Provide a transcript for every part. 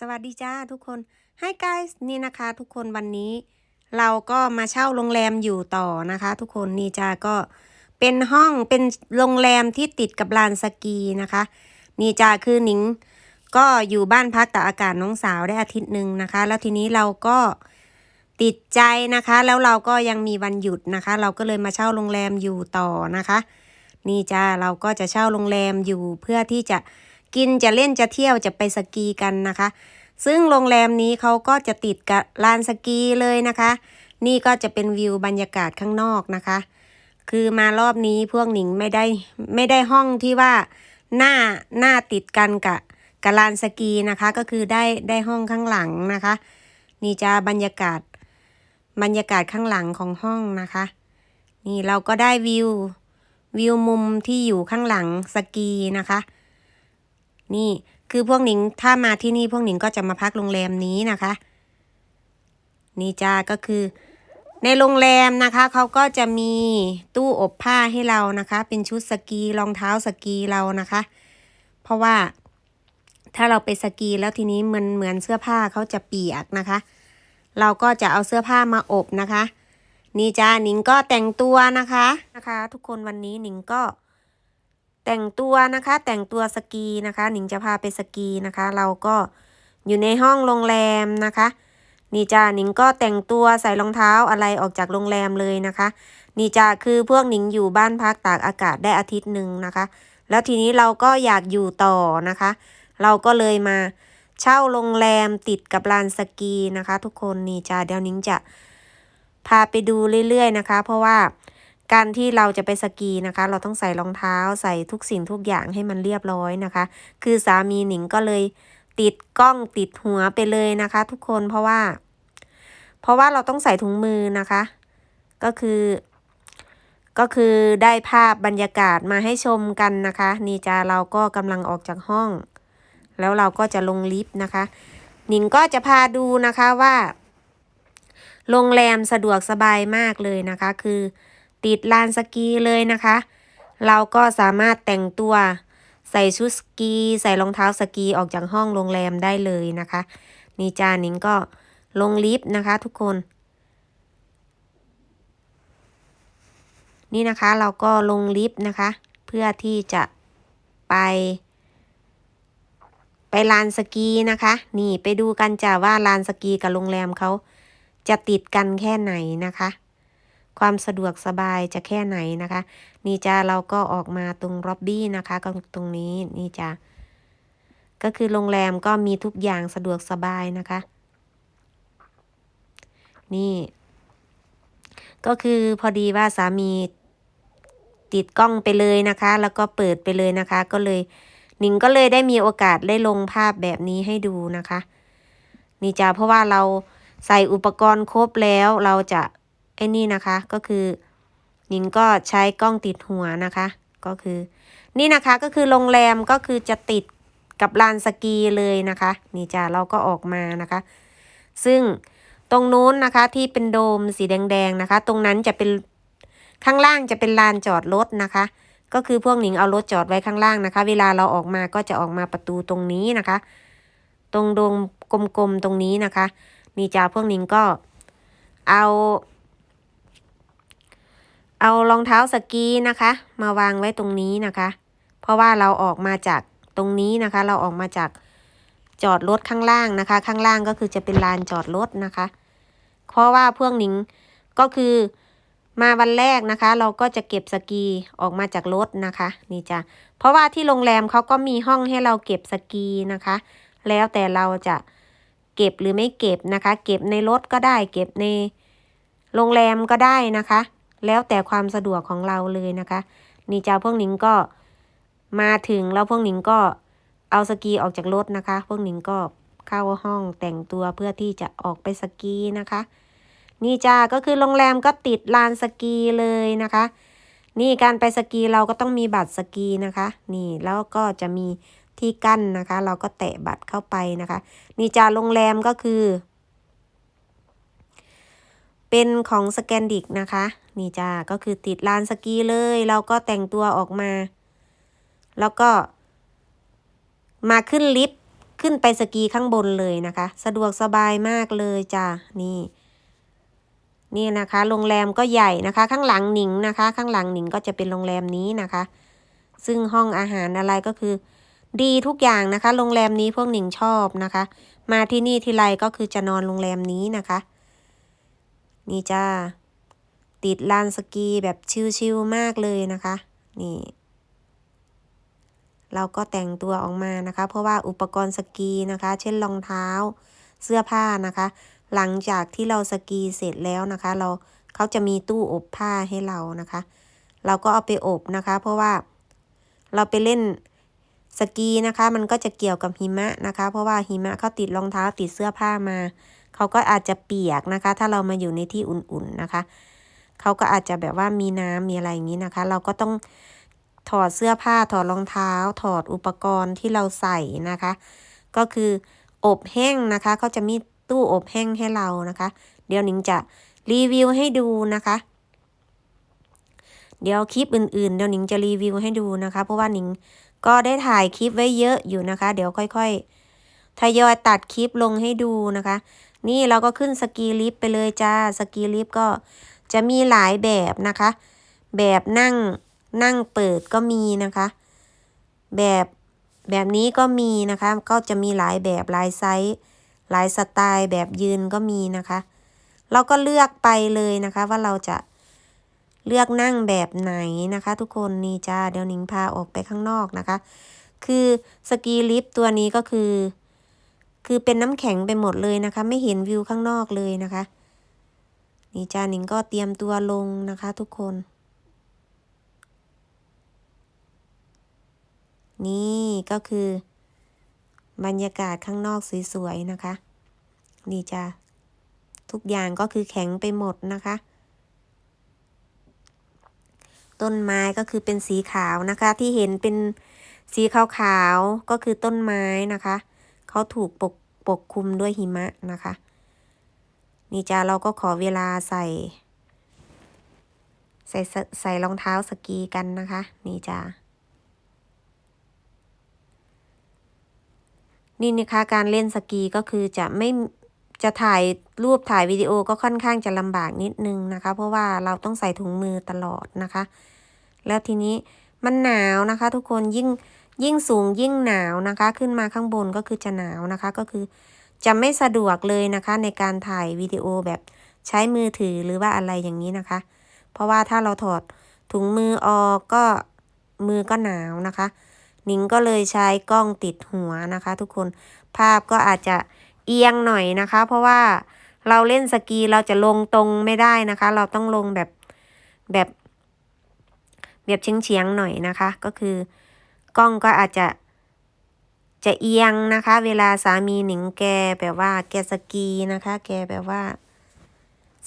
สวัสดีจ้าทุกคน Hi guys นี่นะคะทุกคนวันนี้ เราก็มาเช่าโรงแรมอยู่ต่อนะคะ ทุกคนนี่จ้าก็เป็นห้องเป็นโรงแรมที่ติดกับลานสกีนะคะ นี่จ้าคือหนิงก็อยู่บ้านพักตากอากาศน้องสาวได้อาทิตย์หนึ่งนะคะ แล้วทีนี้เราก็ติดใจนะคะ แล้วเราก็ยังมีวันหยุดนะคะ เราก็เลยมาเช่าโรงแรมอยู่ต่อนะคะ นี่จ้าเราก็จะเช่าโรงแรมอยู่เพื่อที่จะ กินจะเล่นจะเที่ยวจะไปสกีกันนะคะ ซึ่งโรงแรมนี้เขาก็จะติดกับลานสกีเลยนะคะ นี่ก็จะเป็นวิวบรรยากาศข้างนอกนะคะ คือมารอบนี้พวกหนิงไม่ได้ไม่ได้ห้องที่ว่าหน้าหน้าติดกันกับกับลานสกีนะคะ ก็คือได้ได้ห้องข้างหลังนะคะ นี่จะบรรยากาศบรรยากาศข้างหลังของห้องนะคะ นี่เราก็ได้วิววิวมุมที่อยู่ข้างหลังสกีนะคะ นี่คือพวกหนิงถ้ามาที่นี่พวกหนิงก็จะมาพักโรงแรมนี้นะคะ นี่จ้าก็คือ ในโรงแรมนะคะเขาก็จะมีตู้อบผ้าให้เรานะคะ เป็นชุดสกีรองเท้าสกีเรานะคะ เพราะว่าถ้าเราไปสกีแล้วทีนี้มันเหมือนเสื้อผ้าเขาจะเปียกนะคะ เราก็จะเอาเสื้อผ้ามาอบนะคะ นี่จ้าหนิงก็แต่งตัวนะคะนะคะ ทุกคนวันนี้หนิงก็ แต่งตัวนะคะแต่งตัวสกีนะคะหนิงจะพาไปสกีนะคะ เราก็อยู่ในห้องโรงแรมนะคะ นี่จ้าหนิงก็แต่งตัวใส่รองเท้าอะไรออกจากโรงแรมเลยนะคะ นี่จ้าคือพวกหนิงอยู่บ้านพักตากอากาศได้อาทิตย์หนึ่งนะคะ แล้วทีนี้เราก็อยากอยู่ต่อนะคะ เราก็เลยมาเช่าโรงแรมติดกับลานสกีนะคะ ทุกคนนี่จ้าเดี๋ยวหนิงจะพาไปดูเรื่อยๆนะคะ เพราะว่า การที่เราจะไปสกีนะคะ เราต้องใส่รองเท้าใส่ทุกสิ่งทุกอย่างให้มันเรียบร้อยนะคะ คือสามีหนิงก็เลยติดกล้องติดหัวไปเลยนะคะ ทุกคนเพราะว่า เพราะว่าเราต้องใส่ถุงมือนะคะ ก็คือ ก็คือได้ภาพบรรยากาศมาให้ชมกันนะคะ นี่จ้าเราก็กำลังออกจากห้อง แล้วเราก็จะลงลิฟต์นะคะ หนิงก็จะพาดูนะคะว่าโรงแรมสะดวกสบายมากเลยนะคะ คือ ติดลานสกีเลยนะคะ เราก็สามารถแต่งตัวใส่ชุดสกีใส่รองเท้าสกีออกจากห้องโรงแรมได้เลยนะคะ นี่จานิงก็ลงลิฟต์นะคะทุกคน นี่นะคะเราก็ลงลิฟต์นะคะ เพื่อที่จะไป ไปลานสกีนะคะ นี่ไปดูกันจ้ะว่าลานสกีกับโรงแรมเขาจะติดกันแค่ไหนนะคะ ความสะดวกสบายจะแค่ไหนนะคะ นี่จ้าเราก็ออกมาตรงล็อบบี้นะคะก็ตรงนี้นี่จ้าก็คือโรงแรมก็มีทุกอย่างสะดวกสบายนะคะ นี่ ก็คือพอดีว่าสามีติดกล้องไปเลยนะคะ แล้วก็เปิดไปเลยนะคะ ก็เลยหนิงก็เลยได้มีโอกาสได้ลงภาพแบบนี้ให้ดูนะคะ นี่จ้าเพราะว่าเราใส่อุปกรณ์ครบแล้วเราจะ อ้นี่นะคะก็คือหนิงก็ใช้กล้องติดหัวนะคะก็คือ นี่นะคะก็คือโรงแรมก็คือจะติดกับลานสกีเลยนะคะ นี่จ้าเราก็ออกมานะคะ ซึ่งตรงนู้นนะคะที่เป็นโดมสีแดงๆนะคะ ตรงนั้นจะเป็นข้างล่างจะเป็นลานจอดรถนะคะ ก็คือพวกหนิงเอารถจอดไว้ข้างล่างนะคะ เวลาเราออกมาก็จะออกมาประตูตรงนี้นะคะ ตรงโดมกลมๆตรงนี้นะคะ นี่จ้าพวกหนิงก็เอา เอารองเท้าสกีนะคะ มาวางไว้ตรงนี้นะคะ เพราะว่าเราออกมาจากตรงนี้นะคะ เราออกมาจากจอดรถข้างล่างนะคะ ข้างล่างก็คือจะเป็นลานจอดรถนะคะ เพราะว่าพวกหนิงก็คือมาวันแรกนะคะ เราก็จะเก็บสกีออกมาจากรถนะคะ นี่จ้ะเพราะว่าที่โรงแรมเขาก็มีห้องให้เราเก็บสกีนะคะ แล้วแต่เราจะเก็บหรือไม่เก็บนะคะ เก็บในรถก็ได้ เก็บในโรงแรมก็ได้นะคะ แล้วแต่ความสะดวกของเราเลยนะคะ นี่จ้าพวกหนิงก็มาถึงแล้วพวกหนิงก็เอาสกีออกจากรถนะคะ พวกหนิงก็เข้าห้องแต่งตัวเพื่อที่จะออกไปสกีนะคะ นี่จ้าก็คือโรงแรมก็ติดลานสกีเลยนะคะ นี่การไปสกีเราก็ต้องมีบัตรสกีนะคะ นี่แล้วก็จะมีที่กั้นนะคะ เราก็แตะบัตรเข้าไปนะคะ นี่จ้าโรงแรมก็คือ เป็นของสแกนดิกนะคะ นี่จ้าก็คือติดลานสกีเลยเราก็แต่งตัวออกมา แล้วก็ มาขึ้นลิฟต์ขึ้นไปสกีข้างบนเลยนะคะ สะดวกสบายมากเลยจ้ะนี่ นี่นะคะ โรงแรมก็ใหญ่นะคะ ข้างหลังหนิงนะคะ ข้างหลังหนิงก็จะเป็นโรงแรมนี้นะคะ ซึ่งห้องอาหารอะไรก็คือ ดีทุกอย่างนะคะ โรงแรมนี้พวกหนิงชอบนะคะ มาที่นี่ทีไรก็คือจะนอนโรงแรมนี้นะคะ นี่จ้า ติดลานสกีแบบชิลๆมากเลยนะคะ นี่ เราก็แต่งตัวออกมานะคะ เพราะว่าอุปกรณ์สกีนะคะ เช่นรองเท้า เสื้อผ้านะคะ หลังจากที่เราสกีเสร็จแล้วนะคะ เราเขาจะมีตู้อบผ้าให้เรานะคะ เราก็เอาไปอบนะคะ เพราะว่าเราไปเล่นสกีนะคะ มันก็จะเกี่ยวกับหิมะนะคะ เพราะว่าหิมะเขาติดรองเท้าติดเสื้อผ้ามา เขาก็อาจจะเปียกนะคะ ถ้าเรามาอยู่ในที่อุ่นๆนะคะ เขาก็อาจจะแบบว่ามีน้ำมีอะไรอย่างนี้นะคะ เราก็ต้องถอดเสื้อผ้าถอดรองเท้า ถอดอุปกรณ์ที่เราใส่นะคะ ก็คืออบแห้งนะคะเขาจะมีตู้อบแห้งให้เรานะคะ เดี๋ยวนิงจะรีวิวให้ดูนะคะ เดี๋ยวคลิปอื่นๆ เดี๋ยวนิงจะรีวิวให้ดูนะคะ เพราะว่านิงก็ได้ถ่ายคลิปไว้เยอะอยู่นะคะ เดี๋ยวค่อย ๆ ทยอยตัดคลิปลงให้ดูนะคะ นี่เราก็ขึ้นสกีลิฟต์ไปเลยจ้าสกีลิฟต์ก็จะมีหลายแบบนะคะ แบบนั่งนั่งเปิดก็มีนะคะ แบบแบบนี้ก็มีนะคะ ก็จะมีหลายแบบหลายไซส์หลายสไตล์แบบยืนก็มีนะคะ เราก็เลือกไปเลยนะคะว่าเราจะเลือกนั่งแบบไหนนะคะ ทุกคนนี่จ้าเดี๋ยวหนิงพาออกไปข้างนอกนะคะ คือสกีลิฟต์ตัวนี้ก็คือ คือเป็นน้ำแข็งไปหมดเลยนะคะ ไม่เห็นวิวข้างนอกเลยนะคะ นี่จ้าหนิงก็เตรียมตัวลงนะคะ ทุกคน นี่ก็คือบรรยากาศข้างนอกสวยๆนะคะ นี่จ้าทุกอย่างก็คือแข็งไปหมดนะคะ ต้นไม้ก็คือเป็นสีขาวนะคะ ที่เห็นเป็นสีขาวๆก็คือต้นไม้นะคะ เขาถูกปกปกคลุมด้วยหิมะนะคะ นี่จ้าเราก็ขอเวลาใส่ ใส่ใส่รองเท้าสกีกันนะคะ นี่จ้านี่นะคะการเล่นสกีก็คือจะไม่จะถ่ายรูปถ่ายวิดีโอก็ค่อนข้างจะลำบากนิดนึงนะคะ เพราะว่าเราต้องใส่ถุงมือตลอดนะคะ แล้วทีนี้มันหนาวนะคะ ทุกคนยิ่ง ยิ่งสูงยิ่งหนาวนะคะ ขึ้นมาข้างบนก็คือจะหนาวนะคะ ก็คือจะไม่สะดวกเลยนะคะ ในการถ่ายวิดีโอแบบใช้มือถือหรือว่าอะไรอย่างนี้นะคะ เพราะว่าถ้าเราถอดถุงมือออกก็มือก็หนาวนะคะนิงก็เลยใช้กล้องติดหัวนะคะ ทุกคนภาพก็อาจจะเอียงหน่อยนะคะ เพราะว่าเราเล่นสกีเราจะลงตรงไม่ได้นะคะ เราต้องลงแบบแบบแบบเฉียงๆหน่อยนะคะ ก็คือ กล้องก็อาจจะจะเอียงนะคะ เวลาสามีหนิงแกแบบว่าแกสกีนะคะ แกแบบว่า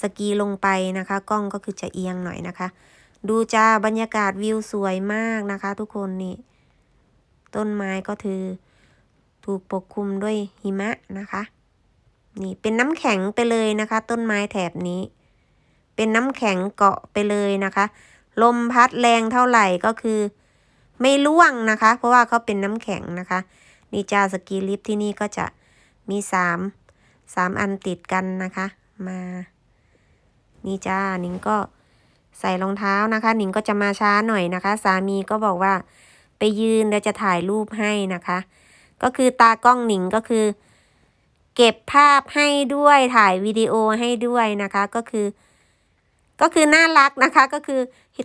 สกีลงไปนะคะ กล้องก็คือจะเอียงหน่อยนะคะ ดูจ้าบรรยากาศวิวสวยมากนะคะ ทุกคนนี่ ต้นไม้ก็คือ ถูกปกคลุมด้วยหิมะนะคะ นี่เป็นน้ำแข็งไปเลยนะคะ ต้นไม้แถบนี้ เป็นน้ำแข็งเกาะไปเลยนะคะ ลมพัดแรงเท่าไหร่ก็คือ ไม่ร่วงนะคะ เพราะว่าเขาเป็นน้ำแข็งนะคะนี่จ้าสกีลิฟต์ที่นี่ก็จะมีสามสามอันติดกันนะคะ มานี่จ้านิงก็ใส่รองเท้านะคะ นิงก็จะมาช้าหน่อยนะคะ สามีก็บอกว่าไปยืนเดี๋ยวจะถ่ายรูปให้นะคะ ก็คือตากล้องหนิงก็คือ เก็บภาพให้ด้วยถ่ายวิดีโอให้ด้วยนะคะ ก็คือ ก็คือน่ารักนะคะ ก็คือ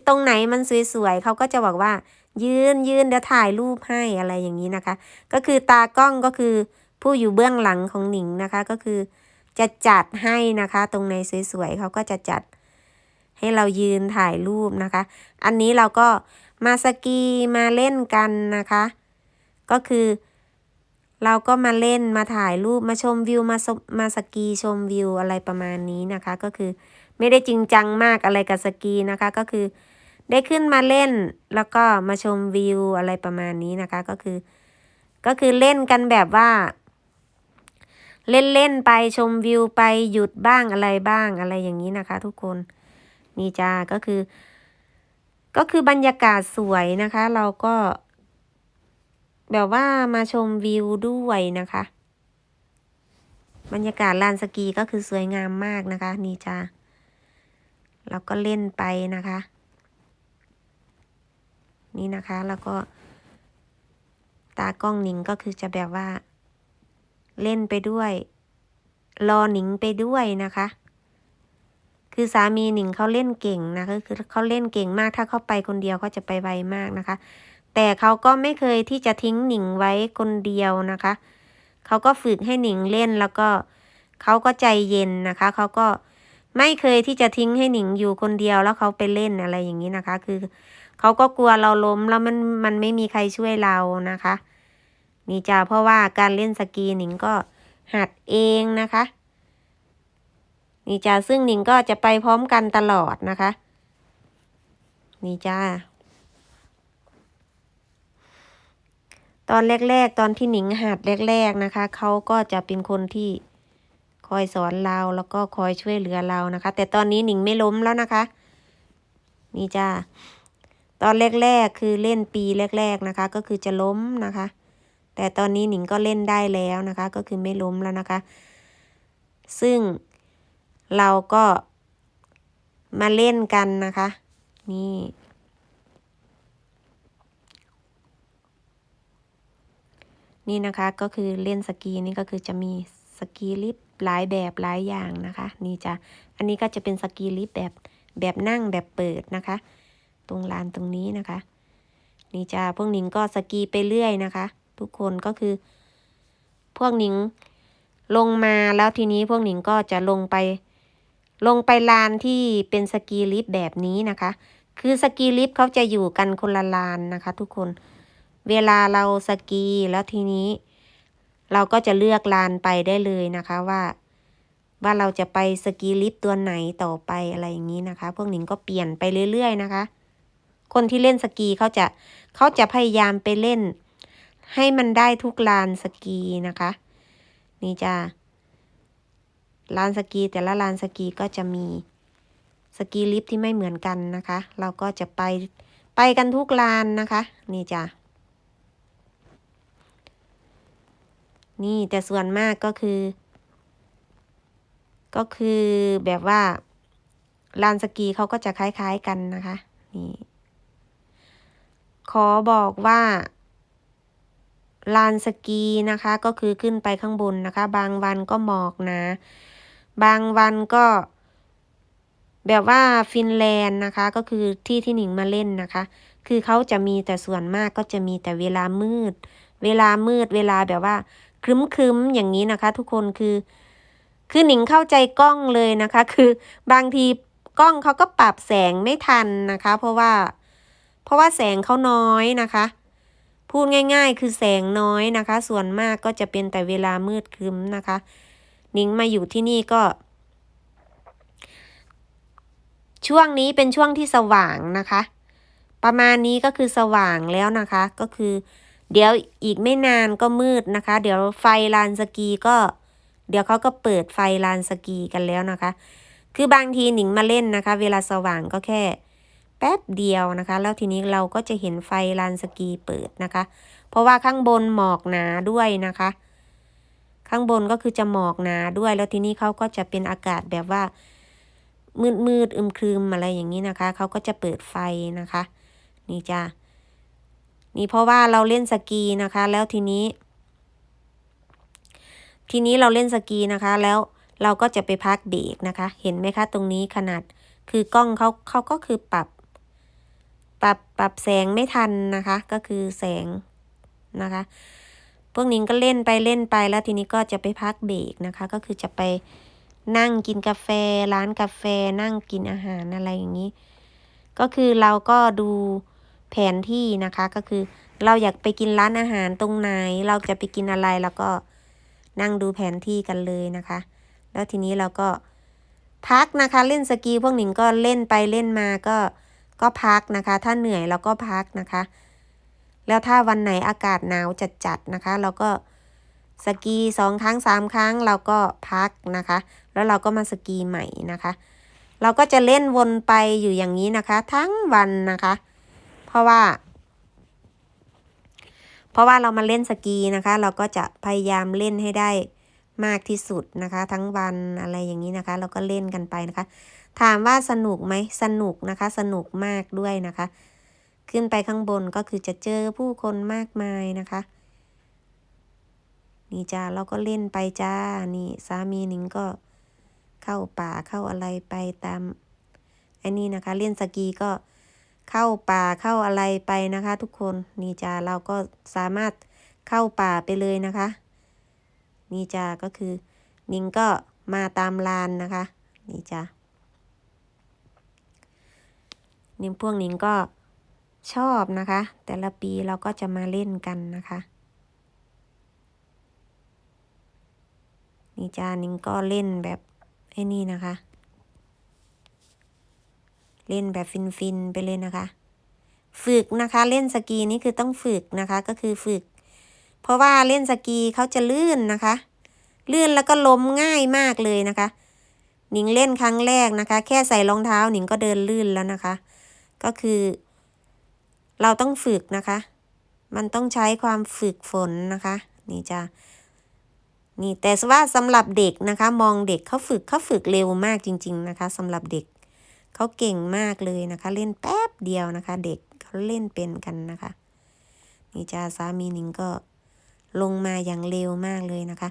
ตรงไหนมันสวยๆเขาก็จะบอกว่า ยืนยืนเดี๋ยวถ่ายรูปให้อะไรอย่างนี้นะคะ ก็คือตากล้องก็คือผู้อยู่เบื้องหลังของหนิงนะคะ ก็คือจะจัดให้นะคะ ตรงไหนสวยๆเขาก็จะจัดให้เรายืนถ่ายรูปนะคะ อันนี้เราก็มาสกีมาเล่นกันนะคะ ก็คือ เราก็มาเล่นมาถ่ายรูปมาชมวิวมาสมาสกีชมวิวอะไรประมาณนี้นะคะ ก็คือไม่ได้จริงจังมากอะไรกับสกีนะคะ ก็คือ ได้ขึ้นมาเล่น แล้วก็มาชมวิวอะไรประมาณนี้นะคะ ก็คือ ก็คือเล่นกันแบบว่า เล่นเล่นไปชมวิวไปหยุดบ้างอะไรบ้างอะไรอย่างนี้นะคะ ทุกคนนี่จ้าก็คือ ก็คือบรรยากาศสวยนะคะ เราก็ แบบว่ามาชมวิวด้วยนะคะ บรรยากาศลานสกีก็คือสวยงามมากนะคะ นี่จ้าเราก็เล่นไปนะคะ นี่นะคะ แล้วก็ตากล้องหนิงก็คือจะแบบว่า เล่นไปด้วย รอหนิงไปด้วยนะคะ คือสามีหนิงเขาเล่นเก่งนะก็คือเขาเล่นเก่งมากถ้าเขาไปคนเดียวเขาจะไปไวมากนะคะ แต่เขาก็ไม่เคยที่จะทิ้งหนิงไว้คนเดียวนะคะเขาก็ฝึกให้หนิงเล่นแล้วก็เขาก็ใจเย็นนะคะเขาก็ไม่เคยที่จะทิ้งให้หนิงอยู่คนเดียวแล้วเขาไปเล่นอะไรอย่างนี้นะคะ คือ เขาก็กลัวเราล้มแล้วมันมันไม่มีใครช่วยเรานะคะ นี่จ้าเพราะว่าการเล่นสกีหนิงก็หัดเองนะคะ นี่จ้าซึ่งหนิงก็จะไปพร้อมกันตลอดนะคะ นี่จ้าตอนแรก ๆ ตอนที่หนิงหัดแรก ๆนะคะ เขาก็จะเป็นคนที่คอยสอนเราแล้วก็คอยช่วยเหลือเรานะคะ แต่ตอนนี้หนิงไม่ล้มแล้วนะคะ นี่จ้า ตอนแรกๆคือเล่นปีแรก ๆนะคะ ก็คือจะล้มนะคะ แต่ตอนนี้หนิงก็เล่นได้แล้วนะคะ ก็คือไม่ล้มแล้วนะคะ ซึ่งเราก็มาเล่นกันนะคะ นี่นี่นะคะก็คือเล่นสกีนี่ก็คือจะมีสกีลิฟต์หลายแบบหลายอย่างนะคะ นี่จะอันนี้ก็จะเป็นสกีลิฟต์แบบแบบนั่งแบบเปิดนะคะ ตรงลานตรงนี้นะคะ นี่จ้าพวกหนิงก็สกีไปเรื่อยนะคะ ทุกคนก็คือ พวกหนิงลงมาแล้วทีนี้พวกหนิงก็จะลงไป ลงไปลานที่เป็นสกีลิฟต์แบบนี้นะคะ คือสกีลิฟต์เขาจะอยู่กันคนละลานนะคะ ทุกคน เวลาเราสกีแล้วทีนี้ เราก็จะเลือกลานไปได้เลยนะคะว่าว่าเราจะไปสกีลิฟต์ตัวไหนต่อไปอะไรอย่างนี้นะคะ พวกหนิงก็เปลี่ยนไปเรื่อยๆนะคะ คนที่เล่นสกีเขาจะเขาจะพยายามไปเล่น ให้มันได้ทุกลานสกีนะคะ นี่จ้าลานสกีแต่ละลานสกีก็จะมีสกีลิฟต์ที่ไม่เหมือนกันนะคะ เราก็จะไปไปกันทุกลานนะคะ นี่จ้านี่แต่ส่วนมากก็คือ ก็คือแบบว่าลานสกีเขาก็จะคล้าย ๆกันนะคะ นี่ ขอบอกว่าลานสกีนะคะก็คือขึ้นไปข้างบนนะคะ บางวันก็หมอกนะ บางวันก็ แบบว่าฟินแลนด์นะคะ ก็คือที่ที่หนิงมาเล่นนะคะ คือเขาจะมีแต่ส่วนมากก็จะมีแต่เวลามืด เวลามืดเวลาแบบว่าครึ้มครึ้มๆอย่างนี้นะคะ ทุกคนคือ คือหนิงเข้าใจกล้องเลยนะคะ คือบางทีกล้องเขาก็ปรับแสงไม่ทันนะคะ เพราะว่า ราะว่าแสงเขาน้อยนะคะ พูดง่าย ๆ คือแสงน้อยนะคะ ส่วนมากก็จะเป็นแต่เวลามืดครึ้มนะคะหนิงมาอยู่ที่นี่ก็ ช่วงนี้เป็นช่วงที่สว่างนะคะ ประมาณนี้ก็คือสว่างแล้วนะคะ ก็คือ เดี๋ยวอีกไม่นานก็มืดนะคะ เดี๋ยวไฟลานสกีก็ เดี๋ยวเขาก็เปิดไฟลานสกีกันแล้วนะคะ คือบางทีหนิงมาเล่นนะคะ เวลาสว่างก็แค่ แป๊บเดียวนะคะ แล้วทีนี้เราก็จะเห็นไฟลานสกีเปิดนะคะ เพราะว่าข้างบนหมอกหนาด้วยนะคะ ข้างบนก็คือจะหมอกหนาด้วย แล้วทีนี้เขาก็จะเป็นอากาศแบบว่า มืดมืดอึมครึมอะไรอย่างนี้นะคะ เขาก็จะเปิดไฟนะคะ นี่จ้านี่เพราะว่าเราเล่นสกีนะคะ แล้วทีนี้ ทีนี้เราเล่นสกีนะคะ แล้วเราก็จะไปพักเบรกนะคะ เห็นไหมคะ ตรงนี้ขนาดคือกล้องเขาเขาก็คือปรับ ปรับปรับแสงไม่ทันนะคะ ก็คือแสงนะคะ พวกนิ้งก็เล่นไปเล่นไปแล้วทีนี้ก็จะไปพักเบรกนะคะ ก็คือจะไปนั่งกินกาแฟร้านกาแฟนั่งกินอาหารอะไรอย่างนี้ ก็คือเราก็ดูแผนที่นะคะ ก็คือเราอยากไปกินร้านอาหารตรงไหน เราจะไปกินอะไรแล้วก็นั่งดูแผนที่กันเลยนะคะ แล้วทีนี้เราก็พักนะคะเล่นสกีพวกหนิงก็เล่นไปเล่นมาก็ ก็พักนะคะ ถ้าเหนื่อยเราก็พักนะคะ แล้วถ้าวันไหนอากาศหนาวจัดๆนะคะ เราก็สกีสองครั้งสามครั้งเราก็พักนะคะ แล้วเราก็มาสกีใหม่นะคะ เราก็จะเล่นวนไปอยู่อย่างนี้นะคะ ทั้งวันนะคะ เพราะว่า เพราะว่าเรามาเล่นสกีนะคะ เราก็จะพยายามเล่นให้ได้มากที่สุดนะคะ ทั้งวันอะไรอย่างนี้นะคะ เราก็เล่นกันไปนะคะ ถามว่าสนุกไหมสนุกนะคะ สนุกมากด้วยนะคะ ขึ้นไปข้างบนก็คือจะเจอผู้คนมากมายนะคะ นี่จ้าเราก็เล่นไปจ้านี่สามีหนิงก็เข้าป่าเข้าอะไรไปตามไอ้นี่นะคะ เล่นสกีก็เข้าป่าเข้าอะไรไปนะคะ ทุกคนนี่จ้าเราก็สามารถเข้าป่าไปเลยนะคะ นี่จ้าก็คือนิงก็มาตามลานนะคะ นี่จ้า นี่พวกนิ้งก็ชอบนะคะ แต่ละปีเราก็จะมาเล่นกันนะคะ นี่จ้านิงก็เล่นแบบไอ้นี่นะคะ เล่นแบบฟินๆไปเลยนะคะ ฝึกนะคะเล่นสกีนี่คือต้องฝึกนะคะก็คือฝึก เพราะว่าเล่นสกีเขาจะลื่นนะคะ ลื่นแล้วก็ล้มง่ายมากเลยนะคะหนิงเล่นครั้งแรกนะคะ แค่ใส่รองเท้าหนิงก็เดินลื่นแล้วนะคะ ก็คือ เราต้องฝึกนะคะ มันต้องใช้ความฝึกฝนนะคะ นี่จ้านี่แต่ว่าสำหรับเด็กนะคะ มองเด็กเขาฝึกเขาฝึกเร็วมากจริง ๆนะคะสำหรับเด็กเขาเก่งมากเลยนะคะ เล่นแป๊บเดียวนะคะ เด็กเขาเล่นเป็นกันนะคะ นี่จ้าสามีหนิงก็ลงมาอย่างเร็วมากเลยนะคะ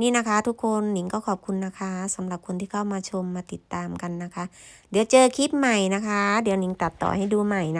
นี่นะคะ ทุกคนหนิงก็ขอบคุณนะคะสำหรับคนที่เข้ามาชมมาติดตามกันนะคะ เดี๋ยวเจอคลิปใหม่นะคะ เดี๋ยวหนิงตัดต่อให้ดูใหม่นะ